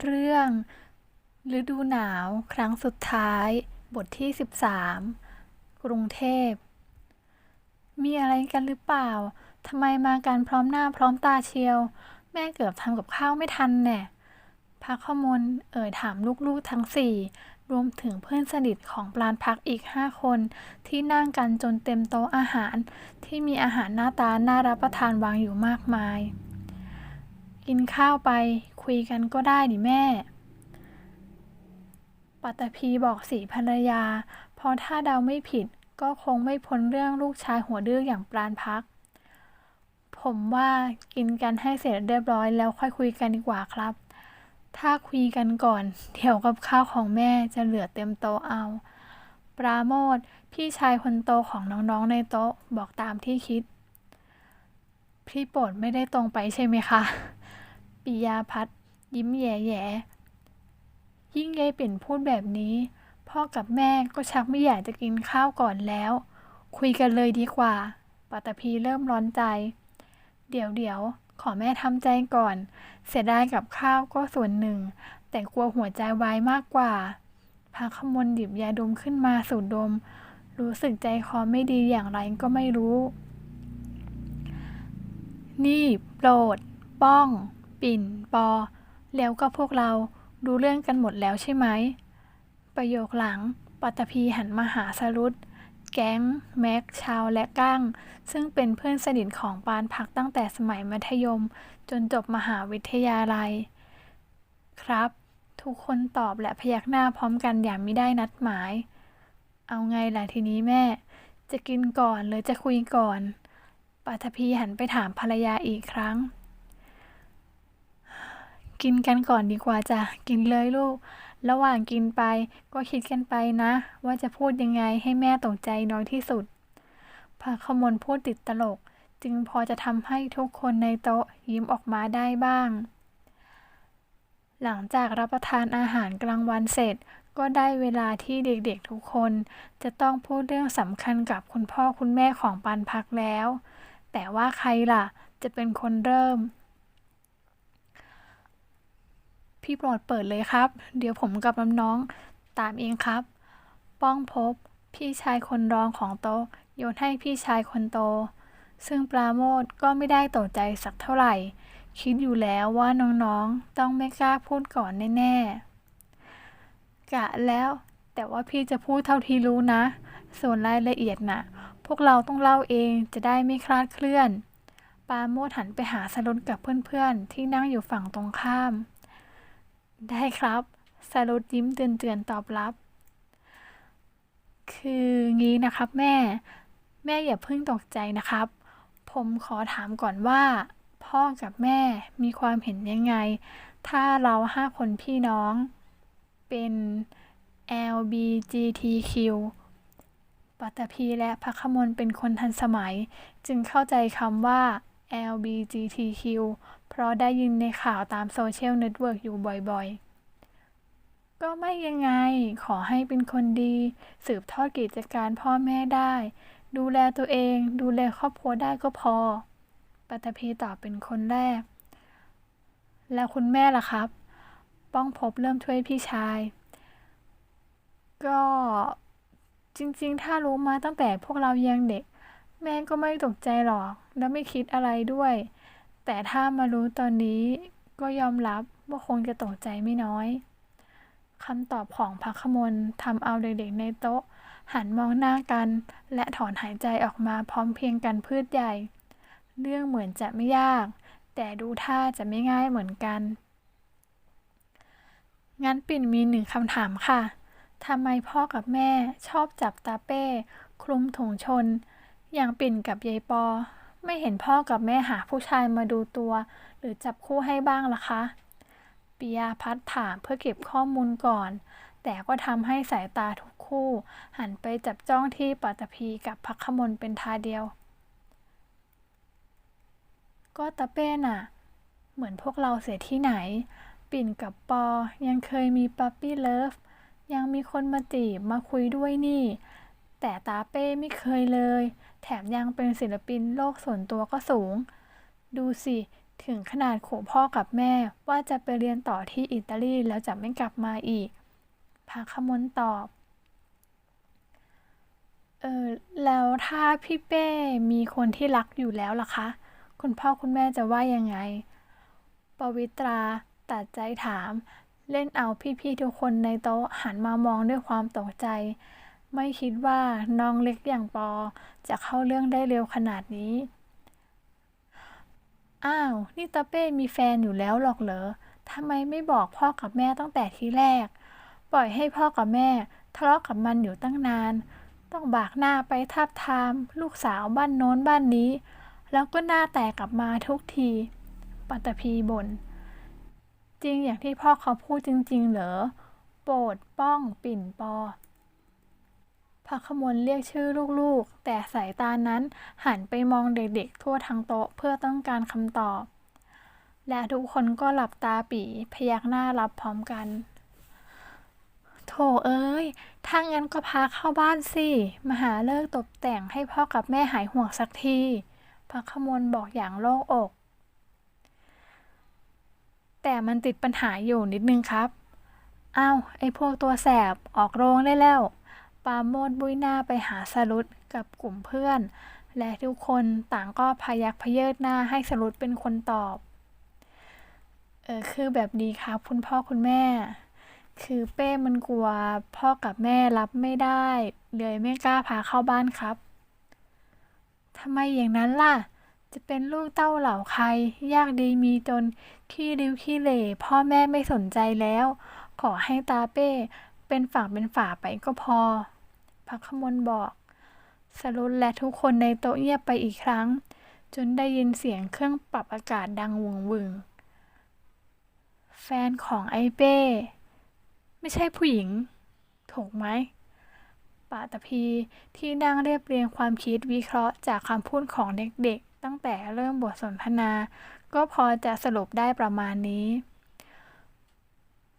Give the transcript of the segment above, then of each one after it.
เรื่องฤดูหนาวครั้งสุดท้าย บทที่ 13 กรุงเทพ มีอะไรกันหรือเปล่าทำไมมากันพร้อมหน้าพร้อมตาเชียว แม่เกือบทำกับข้าวไม่ทันแน่พักขมลเอ่ยถามลูกๆทั้งสี่รวมถึงเพื่อนสนิทของปลานพักอีกห้าคนที่นั่งกันจนเต็มโต๊ะอาหารที่มีอาหารหน้าตาน่ารับประทานวางอยู่มากมาย กินข้าวไปคุยกันก็ได้ดิแม่ ปัตตภีบอกสีภรรยา เพราะถ้าเดาไม่ผิดก็คงไม่พ้นเรื่องลูกชายหัวดื้ออย่างปราณพัก ผมว่ากินกันให้เสร็จเรียบร้อยแล้วค่อยคุยกันดีกว่าครับ ถ้าคุยกันก่อน เดี๋ยวกับข้าวของแม่จะเหลือเต็มโตเอา ปราโมทพี่ชายคนโตของน้องๆในโต๊ะบอกตามที่คิด พี่โปรดไม่ได้ตรงไปใช่ไหมคะ ปิยาพัฒยิ้มแย่ๆยิ่งยายเปิ่ยนพูดแบบนี้ พ่อกับแม่ก็ชักไม่อยากจะกินข้าวก่อนแล้ว คุยกันเลยดีกว่าปัตตภีเริ่มร้อนใจ เดี๋ยวเดี๋ยวขอแม่ทำใจก่อน เสียดายกับข้าวก็ส่วนหนึ่ง แต่กลัวหัวใจวายมากกว่าพาขมลหยิบยาดมขึ้นมาสูดดม รู้สึกใจคอไม่ดีอย่างไรก็ไม่รู้ นี่โปรด ป้อง ปิ่น ปอ แล้วก็พวกเรารู้เรื่องกันหมดแล้วใช่ไหม ประโยคหลัง ปัตตภีหันมาหาสรุตแก๊ง แม็ก ชาว และก้าง ซึ่งเป็นเพื่อนสนิทของปานพักตั้งแต่สมัยมัธยม จนจบมหาวิทยาลัย ครับ ทุกคนตอบและพยักหน้าพร้อมกันอย่างไม่ได้นัดหมาย เอาไงล่ะทีนี้แม่ จะกินก่อนหรือจะคุยก่อน ปัทภีหันไปถามภรรยาอีกครั้ง กินกันก่อนดีกว่าจ้ะกินเลยลูก ระหว่างกินไปก็คิดกันไปนะ ว่าจะพูดยังไงให้แม่ตกใจน้อยที่สุดพระขมลพูดติดตลก จึงพอจะทำให้ทุกคนในโต๊ะยิ้มออกมาได้บ้าง หลังจากรับประทานอาหารกลางวันเสร็จ ก็ได้เวลาที่เด็กๆทุกคน จะต้องพูดเรื่องสำคัญกับคุณพ่อคุณแม่ของปันพักแล้ว แต่ว่าใครล่ะ จะเป็นคนเริ่ม พี่โปรดเปิดเลยครับ เดี๋ยวผมกับน้องๆตามเองครับ ป้องพบ พี่ชายคนรองของโตโยนให้พี่ชายคนโต ซึ่งปราโมทก็ไม่ได้ตกใจสักเท่าไหร่ คิดอยู่แล้วว่าน้องๆต้องไม่กล้าพูดก่อนแน่ๆกะแล้วแต่ว่าพี่จะพูดเท่าที่รู้นะ ส่วนรายละเอียดน่ะ พวกเราต้องเล่าเองจะได้ไม่คลาดเคลื่อน ปาโมทหันไปหาสรุนกับเพื่อนๆ ที่นั่งอยู่ฝั่งตรงข้าม ได้ครับสรุดยิ้มเตือนๆตอบรับ คืองี้นะครับแม่ แม่อย่าเพิ่งตกใจนะครับ ผมขอถามก่อนว่า พ่อกับแม่มีความเห็นยังไง ถ้าเราห้าคนพี่น้องเป็น LBGTQ ปัตตภีและพักขมลเป็นคนทันสมัย จึงเข้าใจคำว่า LBGTQ เพราะได้ยินในข่าวตามโซเชียลเน็ตเวิร์กอยู่บ่อยๆ ก็ไม่ยังไง ขอให้เป็นคนดี สืบทอดกิจการพ่อแม่ได้ ดูแลตัวเอง ดูแลครอบครัวได้ก็พอ ปัตภีตอบเป็นคนแรก แล้วคุณแม่ล่ะครับ ป้องพบเริ่มช่วยพี่ชาย ก็จริงๆ ถ้ารู้มาตั้งแต่พวกเรายังเด็ก แม่ก็ไม่ตกใจหรอก และไม่คิดอะไรด้วย แต่ถ้ามารู้ตอนนี้ก็ยอมรับว่าคงจะตกใจไม่น้อยคำตอบของพักขมลทำเอาเด็กๆในโต๊ะ หันมองหน้ากัน และถอนหายใจออกมาพร้อมเพียงกันพืชใหญ่ เรื่องเหมือนจะไม่ยาก แต่ดูท่าจะไม่ง่ายเหมือนกัน งั้นปิ่นมีหนึ่งคำถามค่ะทำไมพ่อกับแม่ชอบจับตาเป้ คลุมถุงชน อย่างปิ่นกับยายปอ ไม่เห็นพ่อกับแม่หาผู้ชายมาดูตัว หรือจับคู่ให้บ้างล่ะคะปิยาพัฒน์ถามเพื่อเก็บข้อมูลก่อน แต่ก็ทำให้สายตาทุกคู่ หันไปจับจ้องที่ปัตตภีกับพักขมลเป็นทาเดียว ก็ตาเป้น่ะ เหมือนพวกเราเสียที่ไหน ปิ่นกับปอยังเคยมีปั๊ปปี้เลิฟยังมีคนมาจีบมาคุยด้วยนี่ แต่ตาเป้ไม่เคยเลย แถมยังเป็นศิลปินโลกส่วนตัวก็สูง ดูสิ ถึงขนาดขู่พ่อกับแม่ว่าจะไปเรียนต่อที่อิตาลีแล้วจะไม่กลับมาอีกพักขมลตอบ เออแล้วถ้าพี่เป้มีคนที่รักอยู่แล้วล่ะคะ คุณพ่อคุณแม่จะว่ายังไง ปวิตราตัดใจถาม เล่นเอาพี่ๆทุกคนในโต๊ะหันมามองด้วยความตกใจ ไม่คิดว่าน้องเล็กอย่างปอจะเข้าเรื่องได้เร็วขนาดนี้ อ้าว นี่ตาเป้มีแฟนอยู่แล้วหรอกเหรอทำไมไม่บอกพ่อกับแม่ตั้งแต่ทีแรก ปล่อยให้พ่อกับแม่ ทะเลาะกับมันอยู่ตั้งนาน ต้องบากหน้าไปทับทาม ลูกสาวบ้านโน้นบ้านนี้ แล้วก็หน้าแตกกลับมาทุกที ปัตตภีบ่น จริงอย่างที่พ่อเขาพูดจริง ๆ เหรอ โปรดป้องปิ่นปอ พระขมลเรียกชื่อลูกๆ แต่สายตานั้นหันไปมองเด็กๆ ทั่วทั้งโต๊ะเพื่อต้องการคำตอบ และทุกคนก็หลับตาปีพยักหน้ารับพร้อมกัน โถเอ้ย ถ้างั้นก็พาเข้าบ้านสิ มาหาเลิกตกแต่งให้พ่อกับแม่หายห่วงสักที พระขมลบอกอย่างโล่งอก แต่มันติดปัญหาอยู่นิดนึงครับ อ้าว ไอ้พวกตัวแสบออกโรงได้แล้ว ปาโมดบุยหน้าไปหาสรุตกับกลุ่มเพื่อน และทุกคนต่างก็พยักพเยิดหน้าให้สรุตเป็นคนตอบเออคือแบบนี้ครับคุณพ่อคุณแม่ คือเป้มันกลัวพ่อกับแม่รับไม่ได้ เลยไม่กล้าพาเข้าบ้านครับทำไมอย่างนั้นล่ะ จะเป็นลูกเต้าเหล่าใคร ยากดีมีจนขี้ริ้วขี้เหร่พ่อแม่ไม่สนใจแล้ว ขอให้ตาเป้เป็นฝั่งเป็นฝาไปก็พอ พักขมลบอกสรุปและทุกคนในโต๊ะเงียบไปอีกครั้ง จนได้ยินเสียงเครื่องปรับอากาศดังวงวึง แฟนของไอ้เป้ ไม่ใช่ผู้หญิง ถูกไหมปาตะพี ที่นั่งเรียบเรียงความคิดวิเคราะห์จากคำพูดของเด็กๆ ตั้งแต่เริ่มบทสนทนา ก็พอจะสรุปได้ประมาณนี้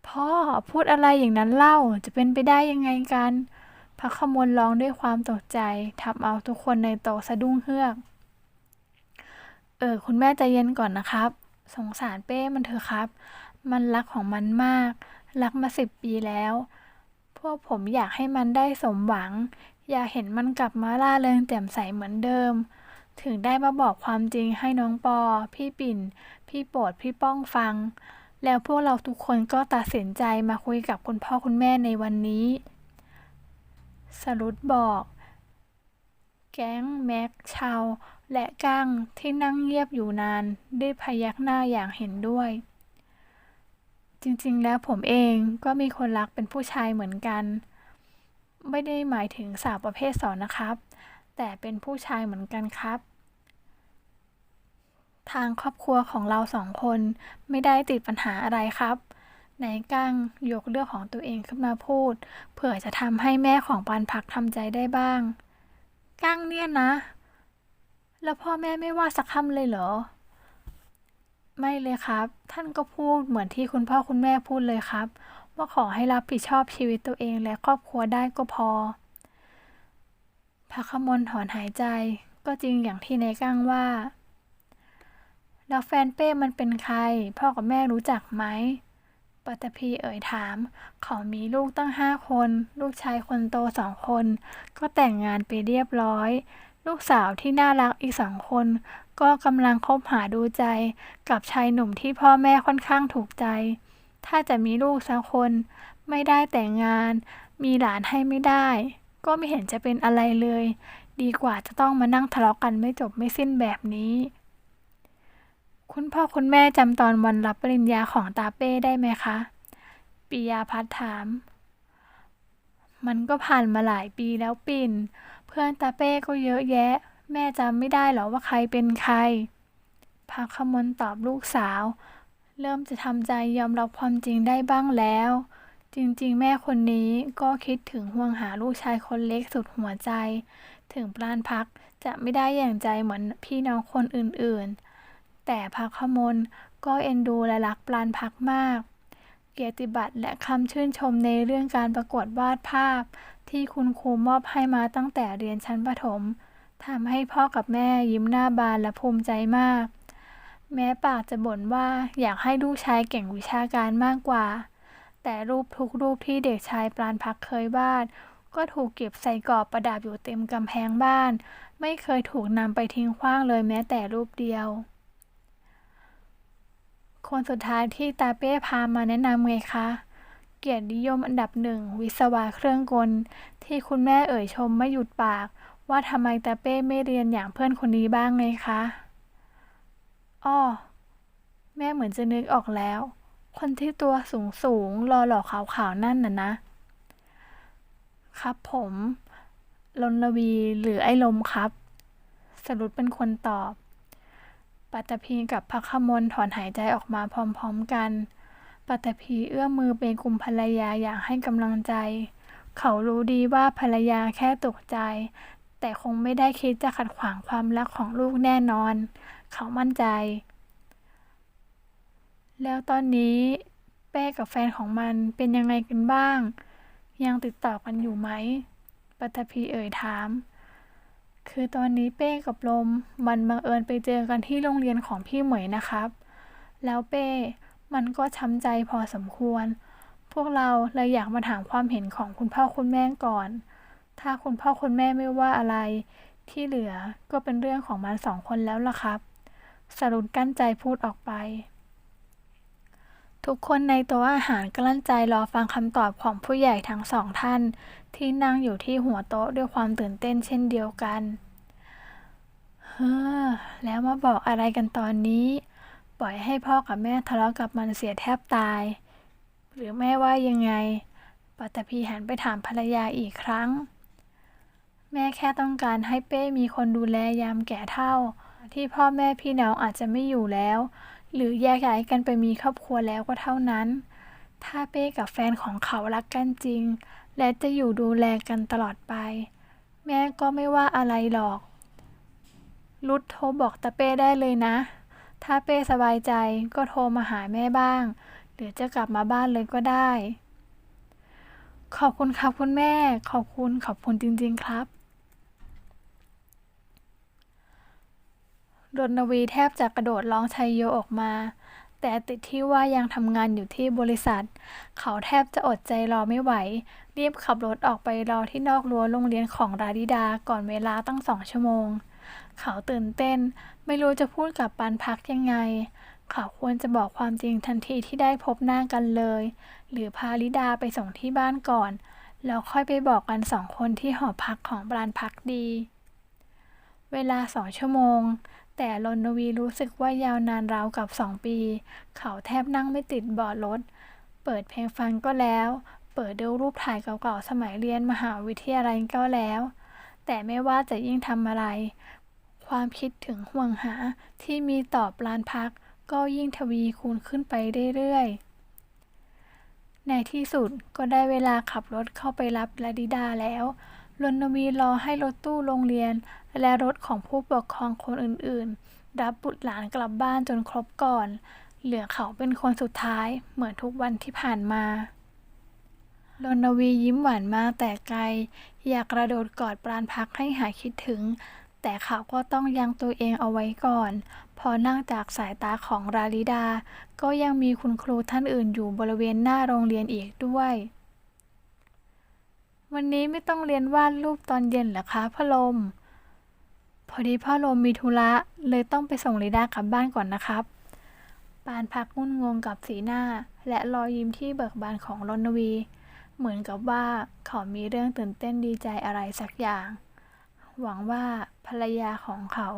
พ่อพูดอะไรอย่างนั้นเล่าจะเป็นไปได้ยังไงกัน พระขมลร้องด้วยความตกใจทำเอาทุกคนในโต๊ะสะดุ้งเฮือก เออ คุณแม่ใจเย็นก่อนนะครับ สงสารเป้มันเถอะครับ มันรักของมันมาก รักมาสิบปีแล้ว พวกผมอยากให้มันได้สมหวัง อยากเห็นมันกลับมาล่าเริงแจ่มใสเหมือนเดิม ถึงได้มาบอกความจริงให้น้องปอ พี่ปิ่น พี่โปรดพี่ป้องฟัง แล้วพวกเราทุกคนก็ตัดสินใจมาคุยกับคุณพ่อคุณแม่ในวันนี้ สรุตบอก แก๊งแม็กชาวและก้งที่นั่งเงียบอยู่นานได้พยักหน้าอย่างเห็นด้วย จริงๆ แล้วผมเองก็มีคนรักเป็นผู้ชายเหมือนกัน ไม่ได้หมายถึงสาวประเภทสองนะครับ แต่เป็นผู้ชายเหมือนกันครับ ทางครอบครัวของเราสองคนไม่ได้ติดปัญหาอะไรครับ นายก้งยกเรื่องของตัวเองขึ้นมาพูด เผื่อจะทำให้แม่ของปานพักทำใจได้บ้างก้งเนี่ยนะ แล้วพ่อแม่ไม่ว่าสักคำเลยเหรอ ไม่เลยครับ ท่านก็พูดเหมือนที่คุณพ่อคุณแม่พูดเลยครับ ว่าขอให้รับผิดชอบชีวิตตัวเองและครอบครัวได้ก็พอพระขมลถอนหายใจ ก็จริงอย่างที่นายก้งว่า แล้วแฟนเป้มันเป็นใคร พ่อกับแม่รู้จักไหม ปัตภีเอ่ยถาม เขามีลูกตั้งห้าคน ลูกชายคนโตสองคน ก็แต่งงานไปเรียบร้อย ลูกสาวที่น่ารักอีกสองคน ก็กำลังคบหาดูใจ กับชายหนุ่มที่พ่อแม่ค่อนข้างถูกใจ ถ้าจะมีลูกสักคน ไม่ได้แต่งงาน มีหลานให้ไม่ได้ ก็ไม่เห็นจะเป็นอะไรเลย ดีกว่าจะต้องมานั่งทะเลาะกันไม่จบไม่สิ้นแบบนี้ คุณพ่อคุณแม่จำตอนวันรับปริญญาของตาเป้ได้ไหมคะ ปิยาพัฒถาม มันก็ผ่านมาหลายปีแล้วปิ่น เพื่อนตาเป้ก็เยอะแยะ แม่จำไม่ได้หรอว่าใครเป็นใครพักขมลตอบลูกสาว เริ่มจะทำใจยอมรับความจริงได้บ้างแล้ว จริงๆ แม่คนนี้ก็คิดถึงห่วงหาลูกชายคนเล็กสุดหัวใจ ถึงปราณพักจะไม่ได้อย่างใจเหมือนพี่น้องคนอื่นๆ แต่พักขมลก็เอ็นดูและรักปราณพักมาก เกียรติบัตรและคำชื่นชมในเรื่องการประกวดวาดภาพ ที่คุณครูมอบให้มาตั้งแต่เรียนชั้นประถมทำให้พ่อกับแม่ยิ้มหน้าบานและภูมิใจมาก แม้ปากจะบ่นว่าอยากให้ลูกชายเก่งวิชาการมากกว่า แต่รูปทุกรูปที่เด็กชายปราณพักเคยวาด ก็ถูกเก็บใส่กรอบประดับอยู่เต็มกำแพงบ้าน ไม่เคยถูกนำไปทิ้งขว้างเลยแม้แต่รูปเดียว คนสุดท้ายที่ตาเป้พามาแนะนำไงคะ เกียรตินิยมอันดับหนึ่งวิศวะเครื่องกล ที่คุณแม่เอ่ยชมไม่หยุดปาก ว่าทำไมตาเป้ไม่เรียนอย่างเพื่อนคนนี้บ้างไงคะอ้อแม่เหมือนจะนึกออกแล้ว คนที่ตัวสูงสูงรอหล่อขาวๆนั่นน่ะนะ ครับผม ลนลวีหรือไอ้ลมครับ สรุปเป็นคนตอบ ปัตตภีกับพักขมลถอนหายใจออกมาพร้อมๆกัน ปัตตภีเอื้อมมือไปกุมภรรยาอย่างให้กำลังใจ เขารู้ดีว่าภรรยาแค่ตกใจ แต่คงไม่ได้คิดจะขัดขวางความรักของลูกแน่นอน เขามั่นใจ แล้วตอนนี้เป้กับแฟนของมันเป็นยังไงกันบ้าง ยังติดต่อกันอยู่ไหม ปัตภีเอ่ยถาม คือตอนนี้เป้กับลมมันบังเอิญไปเจอกันที่โรงเรียนของพี่เหมยนะครับ แล้วเป้มันก็ช้ำใจพอสมควร พวกเราเลยอยากมาถามความเห็นของคุณพ่อคุณแม่ก่อน ถ้าคุณพ่อคุณแม่ไม่ว่าอะไร ที่เหลือก็เป็นเรื่องของมันสองคนแล้วล่ะครับ สรุปกั้นใจพูดออกไป ทุกคนในโต๊ะอาหารกลั้นใจรอฟังคำตอบของผู้ใหญ่ทั้งสองท่าน ที่นั่งอยู่ที่หัวโต๊ะด้วยความตื่นเต้นเช่นเดียวกันเฮ้อแล้วมาบอกอะไรกันตอนนี้ ปล่อยให้พ่อกับแม่ทะเลาะกับมันเสียแทบตาย หรือแม่ว่ายังไงปัตตภีหันไปถามภรรยาอีกครั้ง แม่แค่ต้องการให้เป้มีคนดูแลยามแก่เฒ่า ที่พ่อแม่พี่น้องอาจจะไม่อยู่แล้ว หรือแยกย้ายกันไปมีครอบครัวแล้วก็เท่านั้น ถ้าเป้กับแฟนของเขารักกันจริง และจะอยู่ดูแลกันตลอดไป แม่ก็ไม่ว่าอะไรหรอกรุดโทรบอกตาเป้ได้เลยนะ ถ้าเป้สบายใจก็โทรมาหาแม่บ้าง หรือจะกลับมาบ้านเลยก็ได้ ขอบคุณครับคุณแม่ ขอบคุณขอบคุณจริง ๆ ครับ รณวีแทบจะกระโดดร้องชัยโยออกมา แต่ติดที่ว่ายังทำงานอยู่ที่บริษัท เขาแทบจะอดใจรอไม่ไหว รีบขับรถออกไปรอที่นอกรั้วโรงเรียนของราดิดาก่อนเวลาตั้งสองชั่วโมง เขาตื่นเต้น ไม่รู้จะพูดกับปานพักยังไง เขาควรจะบอกความจริงทันทีที่ได้พบหน้ากันเลย หรือพาลิดาไปส่งที่บ้านก่อนแล้วค่อยไปบอกกันสองคนที่หอพักของปานพักดี เวลาสองชั่วโมง แต่รณวีรู้สึกว่ายาวนานราวกับสองปี เขาแทบนั่งไม่ติดเบาะรถ เปิดเพลงฟังก็แล้ว เปิดดูรูปถ่ายเก่าๆสมัยเรียนมหาวิทยาลัยก็แล้ว แต่ไม่ว่าจะยิ่งทำอะไร ความคิดถึงห่วงหาที่มีต่อปลานพัก ก็ยิ่งทวีคูณขึ้นไปเรื่อยๆ ในที่สุดก็ได้เวลาขับรถเข้าไปรับลาดิดาแล้ว รณวีรอให้รถตู้โรงเรียน และรถของผู้ปกครองคนอื่นๆ รับบุตรหลานกลับบ้านจนครบก่อน เหลือเขาเป็นคนสุดท้ายเหมือนทุกวันที่ผ่านมารณวียิ้มหวานมากแต่ไกล อยากกระโดดกอดปราณพักให้หายคิดถึง แต่เขาก็ต้องยังตัวเองเอาไว้ก่อน พอนั่งจากสายตาของราลิดา ก็ยังมีคุณครูท่านอื่นอยู่บริเวณหน้าโรงเรียนอีกด้วย วันนี้ไม่ต้องเรียนวาดรูปตอนเย็นหรอคะพ่อลม พอดีพ่อลมมีธุระ เลยต้องไปส่งลิดากลับบ้านก่อนนะครับ ปานพักงุ่นงงกับสีหน้า และรอยยิ้มที่เบิกบานของรณวี เหมือนกับว่าเขามีเรื่องตื่นเต้นดีใจอะไรสักอย่าง หวังว่าภรรยาของเขา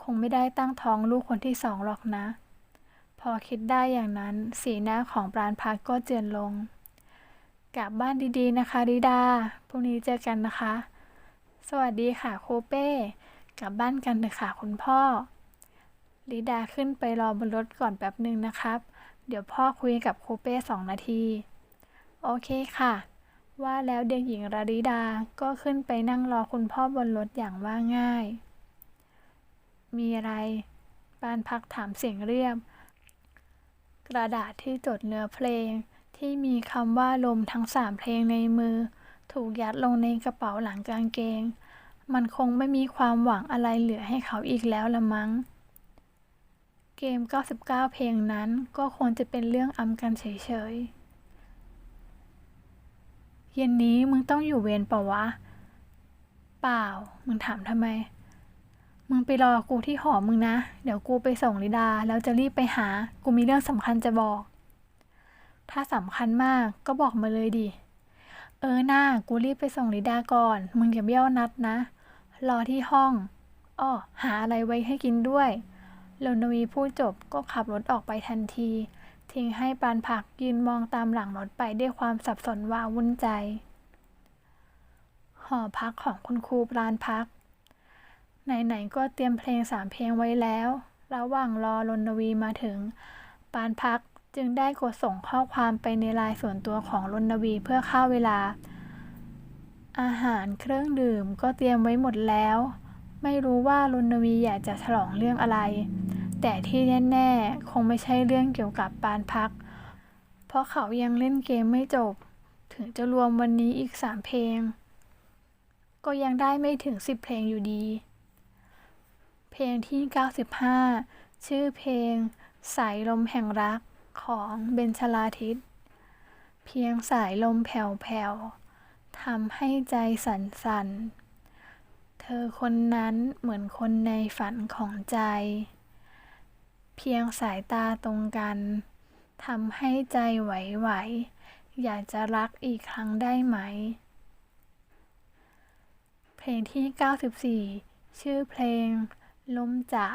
คงไม่ได้ตั้งท้องลูกคนที่สองหรอกนะ พอคิดได้อย่างนั้น สีหน้าของปราณพักก็เจือนลง กลับบ้านดีๆนะคะริดา พรุ่งนี้เจอกันนะคะ สวัสดีค่ะคูเป้ กลับบ้านกันเถอะค่ะคุณพ่อลิดาขึ้นไปรอบนรถก่อนแป๊บหนึ่งนะครับ เดี๋ยวพ่อคุยกับคูเป้สองนาที โอเคค่ะ ว่าแล้วเด็กหญิงราดิดา ก็ขึ้นไปนั่งรอคุณพ่อบนรถอย่างว่าง่าย มีอะไรปานพักถามเสียงเรียบ กระดาษที่จดเนื้อเพลง ที่มีคำว่าลมทั้งสามเพลงในมือ ถูกยัดลงในกระเป๋าหลังกางเกง มันคงไม่มีความหวังอะไรเหลือให้เขาอีกแล้วละมั้งแกเกม 99 เพลงนั้นก็คงจะเป็นเรื่องอำกันเฉยๆ เย็นนี้มึงต้องอยู่เวรเปล่าวะ เปล่า มึงถามทำไม มึงไปรอกูที่หอมึงนะ เดี๋ยวกูไปส่งลิดา แล้วจะรีบไปหา กูมีเรื่องสำคัญจะบอก ถ้าสำคัญมากก็บอกมาเลยดิ เออหน้ากูรีบไปส่งลิดาก่อน มึงอย่าเบี้ยวนัดนะ รอที่ห้องอ้อหาอะไรไว้ให้กินด้วยรณวีพูดจบก็ขับรถออกไปทันที ทิ้งให้ปานผักยืนมองตามหลังรถไปด้วยความสับสนว้าวุ่นใจ หอพักของคุณครูปรานพัก ไหนๆก็เตรียมเพลงสามเพลงไว้แล้ว ระหว่างรอรณวีมาถึง ปานพัก จึงได้กดส่งข้อความไปในไลน์ส่วนตัวของรณวีเพื่อเข้าเวลา อาหารเครื่องดื่มก็เตรียมไว้หมดแล้ว ไม่รู้ว่ารณวีอยากจะฉลองเรื่องอะไร แต่ที่แน่ๆ คงไม่ใช่เรื่องเกี่ยวกับปานพัก เพราะเขายังเล่นเกมไม่จบ ถึงจะรวมวันนี้อีกสามเพลง ก็ยังได้ไม่ถึงสิบเพลงอยู่ดี เพลงที่ 95 ชื่อเพลง สายลมแห่งรัก ของเบญชลาทิศเพียงสายลมแผ่วๆทำให้ใจสั่นๆ เธอคนนั้นเหมือนคนในฝันของใจ เพียงสายตาตรงกันทำให้ใจไหวๆอยากจะรักอีกครั้งได้ไหม เพลงที่ 94 ชื่อเพลงลมจ๋า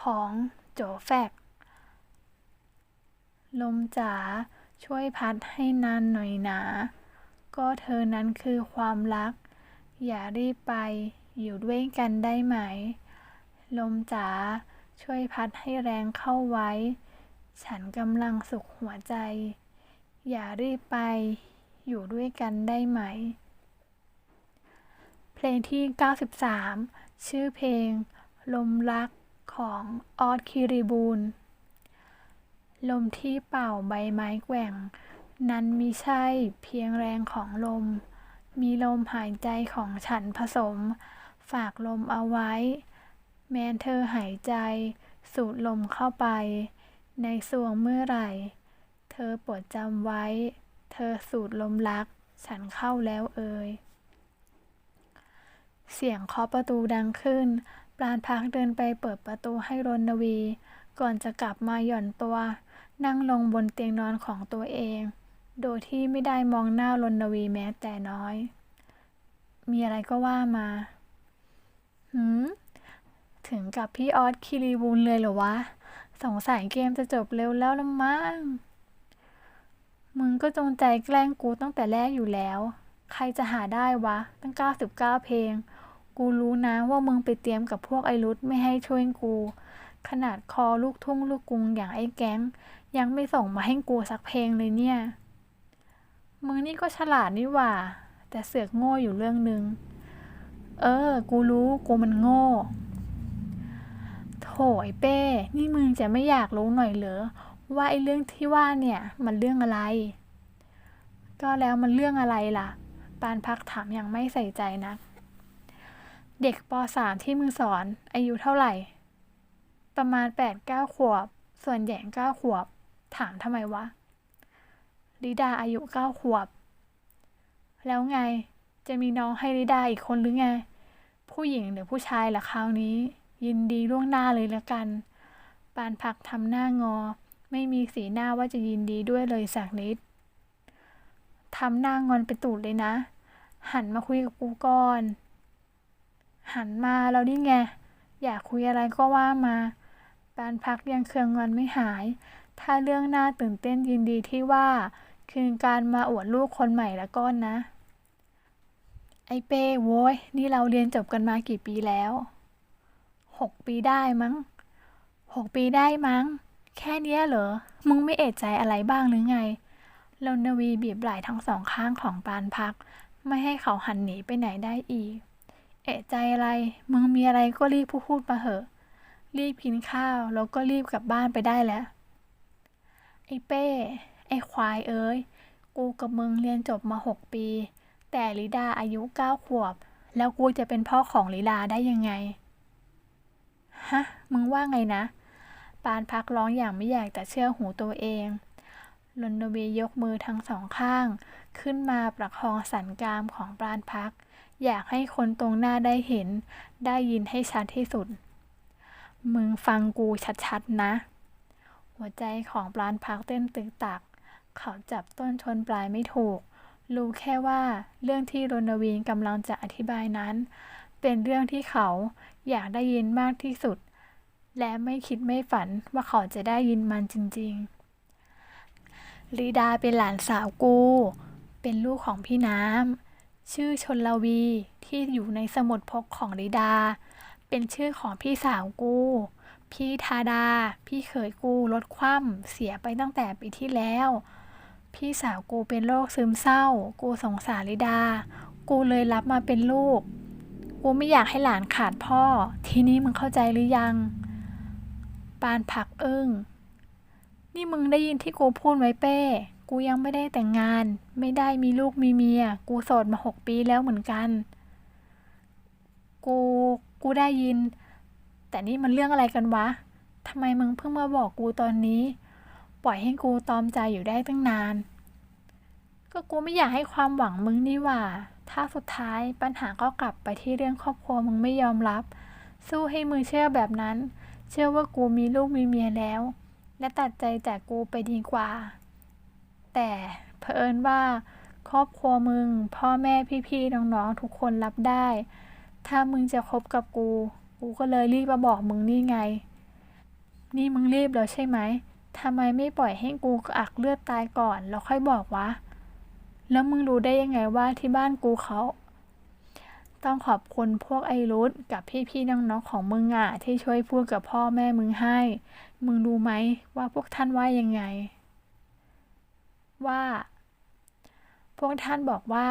ของโจแฟก ลมจ๋าช่วยพัดให้นานหน่อยนะก็เธอนั้นคือความรัก อย่ารีบไปอยู่ด้วยกันได้ไหม ลมจ๋าช่วยพัดให้แรงเข้าไว้ ฉันกำลังสุขหัวใจ อย่ารีบไปอยู่ด้วยกันได้ไหม เพลงที่ 93 ชื่อเพลง ลมรักของออสคิริบูล ลมที่เป่าใบไม้แกว่ง นั้นมิใช่เพียงแรงของลม มีลมหายใจของฉันผสม ฝากลมเอาไว้ แม้เธอหายใจ สูดลมเข้าไป ในสวงเมื่อไหร่ เธอปรดจำไว้ เธอสูดลมรัก ฉันเข้าแล้วเอ่ยเสียงเคาะประตูดังขึ้น ปราณพักเดินไปเปิดประตูให้รณวี ก่อนจะกลับมาหย่อนตัว นั่งลงบนเตียงนอนของตัวเอง โดยที่ไม่ได้มองหน้ารณวีแม้แต่น้อย มีอะไรก็ว่ามาหืมถึงกับพี่ออสคิริบูลเลยเหรอวะ สงสัยเกมจะจบเร็วแล้วละมั้ง มึงก็จงใจแกล้งกูตั้งแต่แรกอยู่แล้ว ใครจะหาได้วะ ตั้ง 99 เพลง กูรู้นะว่ามึงไปเตรียมกับพวกไอรุดไม่ให้ช่วยกู ขนาดคอลูกทุ่งลูกกรุงอย่างไอ้แก๊ง ยังไม่ส่งมาให้กูสักเพลงเลยเนี่ย มึงนี่ก็ฉลาดนี่หว่า แต่เสือกโง่อยู่เรื่องนึง เออ กูรู้กูมันโง่ โถไอ้เป้ นี่มึงจะไม่อยากรู้หน่อยเหรอ ว่าไอ้เรื่องที่ว่าเนี่ยมันเรื่องอะไร ก็แล้วมันเรื่องอะไรล่ะ ปานพักถามอย่างไม่ใส่ใจนะเด็กป .3 ที่มึงสอนอายุเท่าไหร่ ประมาณ8-9ขวบ ส่วนใหญ่9ขวบ ถามทำไมวะลิดาอายุ9ขวบ แล้วไงจะมีน้องให้ลิดาอีกคนหรือไง ผู้หญิงหรือผู้ชายล่ะคราวนี้ ยินดีล่วงหน้าเลยละกัน ปานพักทำหน้างอ ไม่มีสีหน้าว่าจะยินดีด้วยเลยสักนิดทำหน้างอนเป็นตูดเลยนะ หันมาคุยกับกูก่อน หันมาแล้วนี่ไง อยากคุยอะไรก็ว่ามา ปานพักยังเคืองงอนไม่หาย ถ้าเรื่องน่าตื่นเต้นยินดีที่ว่า คือการมาอวดลูกคนใหม่ละก้อนนะ ไอเป้โว้ย นี่เราเรียนจบกันมากี่ปีแล้วหกปีได้มั้งหกปีได้มั้ง แค่เนี้ยเหรอ มึงไม่เอะใจอะไรบ้างหรือไงรณวีบีบไหล่ทั้งสองข้างของปานพัก ไม่ให้เขาหันหนีไปไหนได้อีก เอะใจอะไร มึงมีอะไรก็รีบพูดมาเหอะ รีบกินข้าว แล้วก็รีบกลับบ้านไปได้แล้ว ไอ้เป้ ไอ้ควายเอ้ย กูกับมึงเรียนจบมาหกปี แต่ลิดาอายุเก้าขวบ แล้วกูจะเป็นพ่อของลิดาได้ยังไง ฮะ มึงว่าไงนะ ปานพักร้องอย่างไม่อยากจะเชื่อหูตัวเองรณวียกมือทั้งสองข้าง ขึ้นมาประคองสันกรามของปานพัก อยากให้คนตรงหน้าได้เห็น ได้ยินให้ชัดที่สุด มึงฟังกูชัดๆนะ หัวใจของปานพักเต้นตึกตัก เขาจับต้นชนปลายไม่ถูก รู้แค่ว่าเรื่องที่รณวีนกำลังจะอธิบายนั้น เป็นเรื่องที่เขาอยากได้ยินมากที่สุด และไม่คิดไม่ฝันว่าเขาจะได้ยินมันจริงๆลีดาเป็นหลานสาวกู เป็นลูกของพี่น้ำชื่อชนลวีที่อยู่ในสมุดพกของลีดา เป็นชื่อของพี่สาวกู พี่ธาดา พี่เขยกูลดคว่ำเสียไปตั้งแต่ปีที่แล้ว พี่สาวกูเป็นโรคซึมเศร้า กูสงสารลิดา กูเลยรับมาเป็นลูก กูไม่อยากให้หลานขาดพ่อ ทีนี้มึงเข้าใจหรือยัง ปานผักอึ้ง นี่มึงได้ยินที่กูพูดไหมเป้ กูยังไม่ได้แต่งงาน ไม่ได้มีลูกมีเมีย กูโสดมาหกปีแล้วเหมือนกัน กู กูได้ยิน แต่นี่มันเรื่องอะไรกันวะทำไมมึงเพิ่งมาบอกกูตอนนี้ ปล่อยให้กูตอมใจอยู่ได้ตั้งนาน ก็กูไม่อยากให้ความหวังมึงนี่ว่า ถ้าสุดท้ายปัญหาก็กลับไปที่เรื่องครอบครัวมึงไม่ยอมรับ สู้ให้มึงเชื่อแบบนั้น เชื่อว่ากูมีลูกมีเมียแล้ว และตัดใจจากกูไปดีกว่า แต่เผอิญว่า ครอบครัวมึง พ่อแม่พี่ๆน้องๆทุกคนรับได้ ถ้ามึงจะคบกับกู กูก็เลยรีบมาบอกมึงนี่ไง นี่มึงรีบแล้วใช่ไหมทำไมไม่ปล่อยให้กูอักเลือดตายก่อน แล้วค่อยบอกวะ แล้วมึงรู้ได้ยังไงว่าที่บ้านกูเขา ต้องขอบคุณพวกไอรุธกับพี่ๆน้องๆของมึงอะที่ช่วยพูดกับพ่อแม่มึงให้ มึงรู้ไหมว่าพวกท่านว่ายังไง ว่า พวกท่านบอกว่า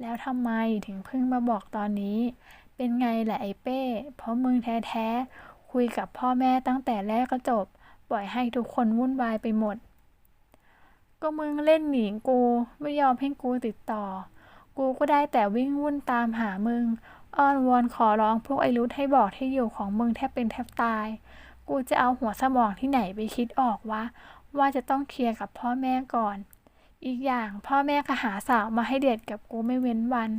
แล้วทำไมถึงเพิ่งมาบอกตอนนี้ เป็นไงแหละไอ้เป้ เพราะมึงแท้ๆ คุยกับพ่อแม่ตั้งแต่แรกก็จบ ปล่อยให้ทุกคนวุ่นวายไปหมด ก็มึงเล่นหนีกูไม่ยอมให้กูติดต่อ กูก็ได้แต่วิ่งวุ่นตามหามึง อ้อนวอนขอร้องพวกไอรุธให้บอกที่อยู่ของมึงแทบเป็นแทบตาย กูจะเอาหัวสมองที่ไหนไปคิดออกวะ ว่าจะต้องเคลียร์กับพ่อแม่ก่อน อีกอย่างพ่อแม่ก็หาสาวมาให้เดทกับกูไม่เว้นวัน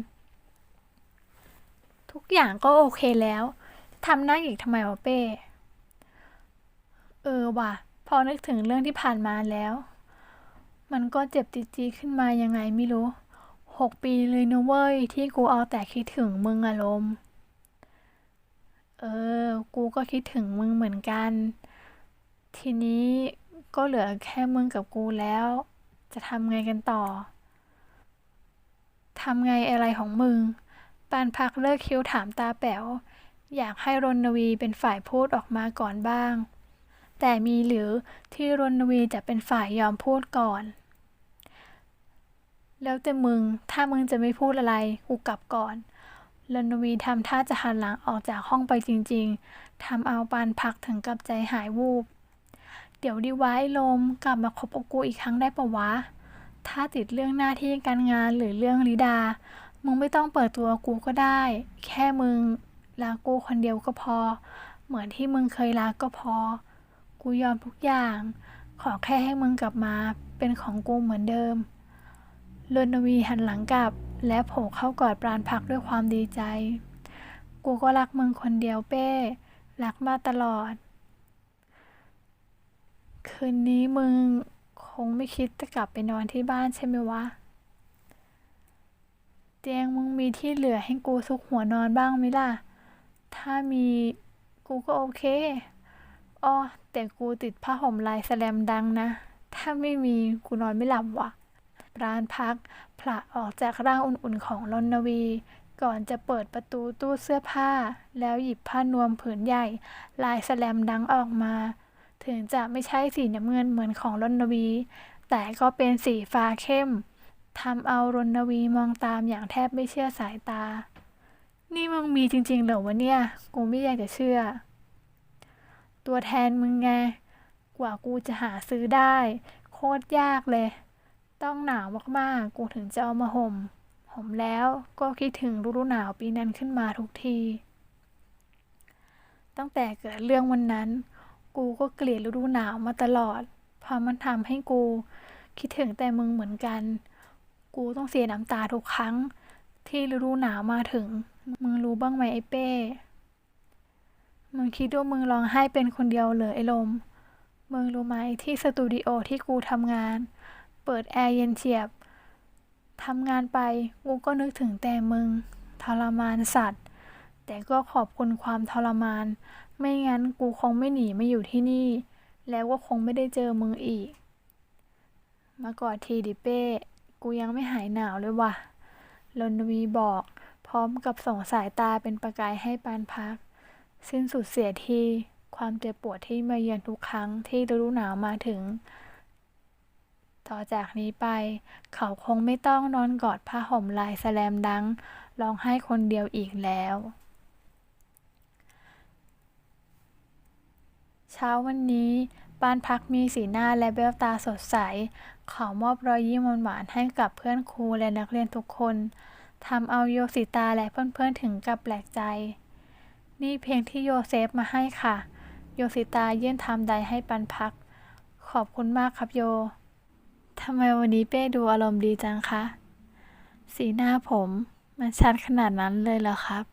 ทุกอย่างก็โอเคแล้วทำหน้าอีกทำไมวะเป้ เออว่ะ พอนึกถึงเรื่องที่ผ่านมาแล้ว มันก็เจ็บจีๆขึ้นมายังไงไม่รู้หกปีเลยนะเว้ย ที่กูเอาแต่คิดถึงมึงอารมณ์ เออ กูก็คิดถึงมึงเหมือนกัน ทีนี้ก็เหลือแค่มึงกับกูแล้ว จะทำไงกันต่อทำไงอะไรของมึง ปานพักเลิกคิ้วถามตาแป๋ว อยากให้รณวีเป็นฝ่ายพูดออกมาก่อนบ้าง แต่มีหรือที่รณวีจะเป็นฝ่ายยอมพูดก่อน แล้วแต่มึง ถ้ามึงจะไม่พูดอะไร กูกลับก่อนรณวีทำท่าจะหันหลังออกจากห้องไปจริง ๆ ทำเอาปานพักถึงกับใจหายวูบ เดี๋ยวดีไว้ลมกลับมาคบกับกูอีกครั้งได้ปะวะ ถ้าติดเรื่องหน้าที่การงานหรือเรื่องลิดา มึงไม่ต้องเปิดตัวกูก็ได้ แค่มึงรักกูคนเดียวก็พอ เหมือนที่มึงเคยรักก็พอ กูยอมทุกอย่าง ขอแค่ให้มึงกลับมาเป็นของกูเหมือนเดิมรณวีหันหลังกลับ และโผล่เข้ากอดปราณพักด้วยความดีใจ กูก็รักมึงคนเดียวเป้ รักมาตลอด คืนนี้มึงคงไม่คิดจะกลับไปนอนที่บ้านใช่ไหมวะ เตียงมึงมีที่เหลือให้กูซุกหัวนอนบ้างไหมล่ะ ถ้ามีกูก็โอเคอ้อแต่กูติดผ้าห่มลายแสลมดังนะ ถ้าไม่มีกูนอนไม่หลับว่ะปราณพักผละออกจากร่างอุ่นๆของรณวี ก่อนจะเปิดประตูตู้เสื้อผ้า แล้วหยิบผ้านวมผืนใหญ่ ลายแสลมดังออกมา ถึงจะไม่ใช่สีน้ำเงินเหมือนของรณวี แต่ก็เป็นสีฟ้าเข้ม ทำเอารณวีมองตามอย่างแทบไม่เชื่อสายตา นี่มึงมีจริงๆเหรอวะเนี่ย กูไม่อยากจะเชื่อ ตัวแทนมึงไง กว่ากูจะหาซื้อได้ โคตรยากเลย ต้องหนาวมากๆ กูถึงจะเอามาห่ม ห่มแล้วก็คิดถึงฤดูหนาวปีนั้นขึ้นมาทุกที ตั้งแต่เกิดเรื่องวันนั้น กูก็เกลียดฤดูหนาวมาตลอด เพราะมันทำให้กูคิดถึงแต่มึงเหมือนกัน กูต้องเสียน้ำตาทุกครั้ง ที่ฤดูหนาวมาถึง มึงรู้บ้างไหมไอ้เป้ มึงคิดว่ามึงร้องไห้เป็นคนเดียวเหรอไอ้ลม มึงรู้ไหมที่สตูดิโอที่กูทำงาน เปิดแอร์เย็นเฉียบทำงานไปกูก็นึกถึงแต่มึง ทรมานสัตว์ แต่ก็ขอบคุณความทรมาน ไม่งั้นกูคงไม่หนีมาอยู่ที่นี่ แล้วก็คงไม่ได้เจอมึงอีก มากอดทีดิเป้ กูยังไม่หายหนาวเลยว่ะรณวีบอก พร้อมกับส่งสายตาเป็นประกายให้ปานพัก สิ้นสุดเสียทีความเจ็บปวดที่มาเยือนทุกครั้งที่ฤดูหนาวมาถึง ต่อจากนี้ไป เขาคงไม่ต้องนอนกอดผ้าห่มลายแสลมดังร้องไห้คนเดียวอีกแล้ว เช้าวันนี้บ้านพักมีสีหน้าและแววตาสดใส เขามอบรอยยิ้มหวานๆให้กับเพื่อนครูและนักเรียนทุกคนทำเอาโยสิตาและเพื่อนๆถึงกับแปลกใจ นี่เพลงที่โยเซฟมาให้ค่ะ โยสิตาเยื่นทม์ไดให้ปันพัก ขอบคุณมากครับโยทำไมวันนี้เป้ดูอารมณ์ดีจังคะ สีหน้าผม มันชัดขนาดนั้นเลยเหรอครับ